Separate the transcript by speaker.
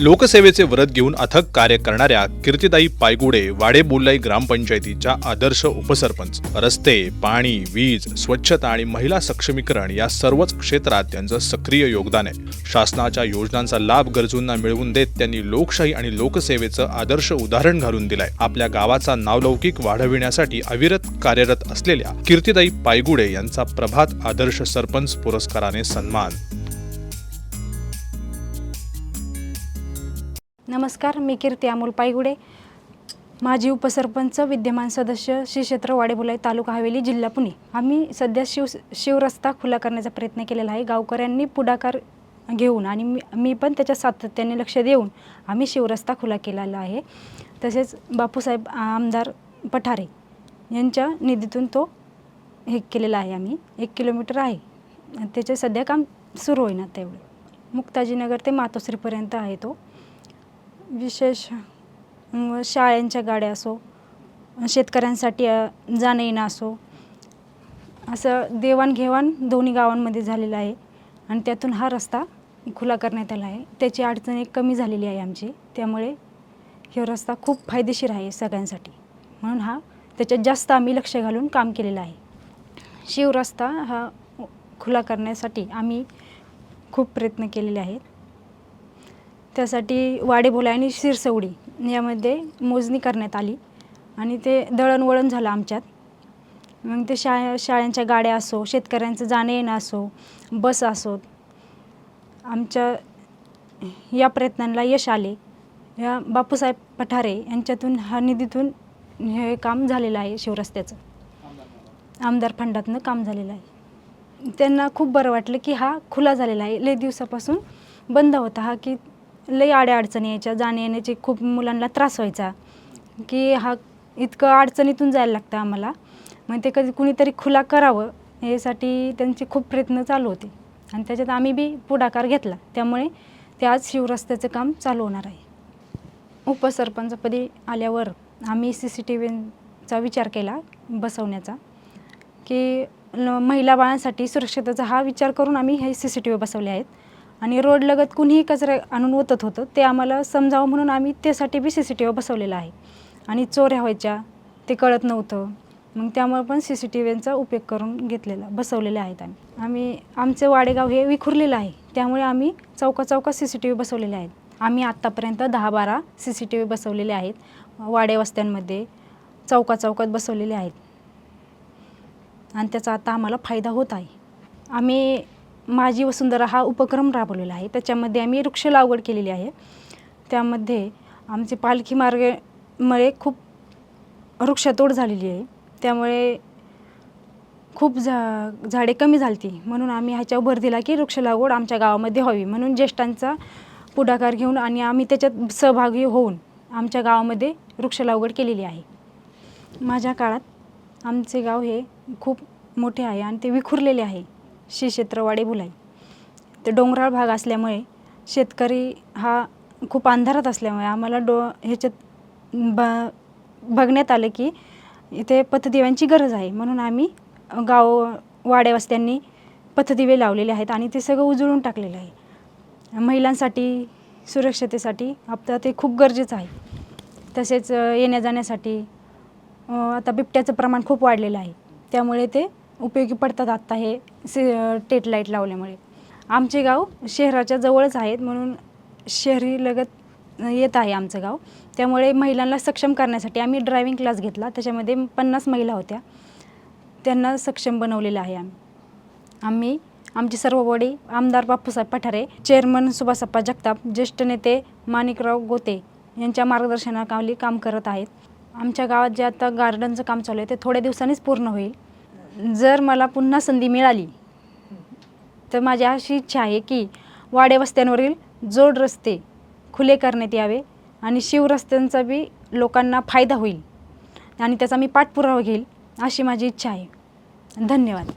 Speaker 1: लोकसेवेचे व्रत घेऊन अथक कार्य करणाऱ्या कीर्तिदाई पायगुडे वाडे बोल्लाई ग्रामपंचायतीच्या आदर्श उपसरपंच. रस्ते पाणी वीज स्वच्छता आणि महिला सक्षमीकरण या सर्वच क्षेत्रात त्यांचं सक्रिय योगदान आहे. शासनाच्या योजनांचा लाभ गरजूंना मिळवून देत त्यांनी लोकशाही आणि लोकसेवेचं आदर्श उदाहरण घालून दिलंय. आपल्या गावाचा नावलौकिक वाढविण्यासाठी अविरत कार्यरत असलेल्या कीर्तिदाई पायगुडे यांचा प्रभात आदर्श सरपंच पुरस्काराने सन्मान.
Speaker 2: नमस्कार मी कीर्ती अमोल पायगुडे. माजी उपसरपंच विद्यमान सदस्य श्री क्षेत्र वाडेबुलाई तालुका हवेली जिल्हा पुणे. आम्ही सध्या शिव शिवरस्ता खुला करण्याचा प्रयत्न केलेला आहे. गावकऱ्यांनी पुढाकार घेऊन आणि मी मी पण त्याच्या सातत्याने लक्ष देऊन आम्ही शिवरस्ता खुला केलेला आहे. तसेच बापूसाहेब आमदार पठारे यांच्या निधीतून तो हे केलेला आहे आम्ही. एक किलोमीटर आहे. त्याचे सध्या काम सुरू होईना तेवढं मुक्ताजीनगर ते मातोश्रीपर्यंत आहे तो. विशेष शाळांच्या गाड्या असो शेतकऱ्यांसाठी जाणं येणं असो असं देवाणघेवाण दोन्ही गावांमध्ये झालेलं आहे. आणि त्यातून हा रस्ता खुला करण्यात आला आहे. त्याची अडचण एक कमी झालेली आहे आमची. त्यामुळे हे रस्ता खूप फायदेशीर आहे सगळ्यांसाठी. म्हणून हा त्याच्यात जास्त आम्ही लक्ष घालून काम केलेलं आहे. शिवरस्ता हा खुला करण्यासाठी आम्ही खूप प्रयत्न केलेले आहेत. त्यासाठी वाडेभोला आणि शिरसवडी यामध्ये मोजणी करण्यात आली. आणि ते दळणवळण झालं आमच्यात. मग ते शा शाळांच्या गाड्या असो शेतकऱ्यांचं जाणं येणं असो बस असोत आमच्या या प्रयत्नांना यश आले. या बापूसाहेब पठारे यांच्यातून हा निधीतून हे काम झालेलं आहे शिवरस्त्याचं. आमदार फंडातनं काम झालेलं आहे. त्यांना खूप बरं वाटलं की हा खुला झालेला आहे. लई दिवसापासून बंद होता हा की लई आड्या अडचणी यायच्या जाण्या येण्याचे खूप मुलांना त्रास व्हायचा. की हा इतकं अडचणीतून जायला लागतं आम्हाला. मग ते कधी कुणीतरी खुला करावं यासाठी त्यांचे खूप प्रयत्न चालू होते. आणि त्याच्यात आम्ही बी पुढाकार घेतला. त्यामुळे ते आज शिवरस्त्याचं काम चालू होणार आहे. उपसरपंचपदी आल्यावर आम्ही सी सी टी व्हीचा विचार केला बसवण्याचा की ल- महिला बाळांसाठी सुरक्षिततेचा हा विचार करून आम्ही हे सी सी टी व्ही बसवले आहेत. आणि रोडलगत कुणीही कचरा आणून ओतत होतं ते आम्हाला समजावं म्हणून आम्ही त्यासाठी B C C T V बसवलेला आहे. आणि चोऱ्या व्हायच्या ते कळत नव्हतं. मग त्यामुळे पण सी सी टी व्हीचा उपयोग करून घेतलेला बसवलेले आहेत आम्ही. आम्ही आमचं वाडेगाव हे विखुरलेलं आहे. त्यामुळे आम्ही चौका चौका सी सी टी व्ही बसवलेले आहेत. आम्ही आत्तापर्यंत दहा बारा सी सी टी व्ही बसवलेले आहेत. वाडे वस्त्यांमध्ये चौका चौकात बसवलेले आहेत. आणि त्याचा आता आम्हाला फायदा होत आहे. आम्ही माझी वसुंधरा हा उपक्रम राबवलेला आहे. त्याच्यामध्ये आम्ही वृक्ष लागवड केलेली आहे. त्यामध्ये आमचे पालखी मार्गामुळे खूप वृक्षतोड झालेली आहे. त्यामुळे खूप झा झाडे कमी झालती. म्हणून आम्ही ह्याच्यावर भर दिला की वृक्ष लागवड आमच्या गावामध्ये व्हावी. म्हणून ज्येष्ठांचा पुढाकार घेऊन आणि आम्ही त्याच्यात सहभागी होऊन आमच्या गावामध्ये वृक्ष लागवड केलेली आहे. माझ्या काळात आमचे गाव हे खूप मोठे आहे आणि ते विखुरलेले आहे. श्री क्षेत्रवाडे बुलाई ते डोंगराळ भाग असल्यामुळे शेतकरी हा खूप अंधारात असल्यामुळे आम्हाला डो ह्याच्यात ब बघण्यात आलं की इथे पथदिव्यांची गरज आहे. म्हणून आम्ही गाव वाड्यावस्त्यांनी पथदिवे लावलेले आहेत आणि ते सगळं उजळून टाकलेलं आहे. महिलांसाठी सुरक्षतेसाठी आता ते खूप गरजेचं आहे. तसेच येण्याजाण्यासाठी येण्या जाण्यासाठी आता बिबट्याचं प्रमाण खूप वाढलेलं आहे. त्यामुळे ते उपयोगी पडतात आत्ता हे से टेट लाइट लावल्यामुळे. आमचे गाव शहराच्या जवळच आहेत म्हणून शहरी लगत येत आहे आमचं गाव. त्यामुळे महिलांना सक्षम करण्यासाठी आम्ही ड्रायव्हिंग क्लास घेतला. त्याच्यामध्ये पन्नास महिला होत्या. त्यांना सक्षम बनवलेलं आहे आम्ही. आम्ही आमची सर्व बॉडी आमदार बापूसाहेब पठारे चेअरमन सुभाषप्पा जगताप ज्येष्ठ नेते माणिकराव गोते यांच्या मार्गदर्शनाखाली काम करत आहेत. आमच्या गावात जे आता गार्डनचं काम चालू आहे ते थोड्या दिवसांनीच पूर्ण होईल. जर मला पुन्हा संधी मिळाली तर माझी अशी इच्छा आहे की वाडे वस्त्यांवरील जोड रस्ते खुले करण्यात यावे आणि शिवरस्त्यांचा बी लोकांना फायदा होईल आणि त्याचा मी पाठपुरावा घेईल अशी माझी इच्छा आहे. धन्यवाद.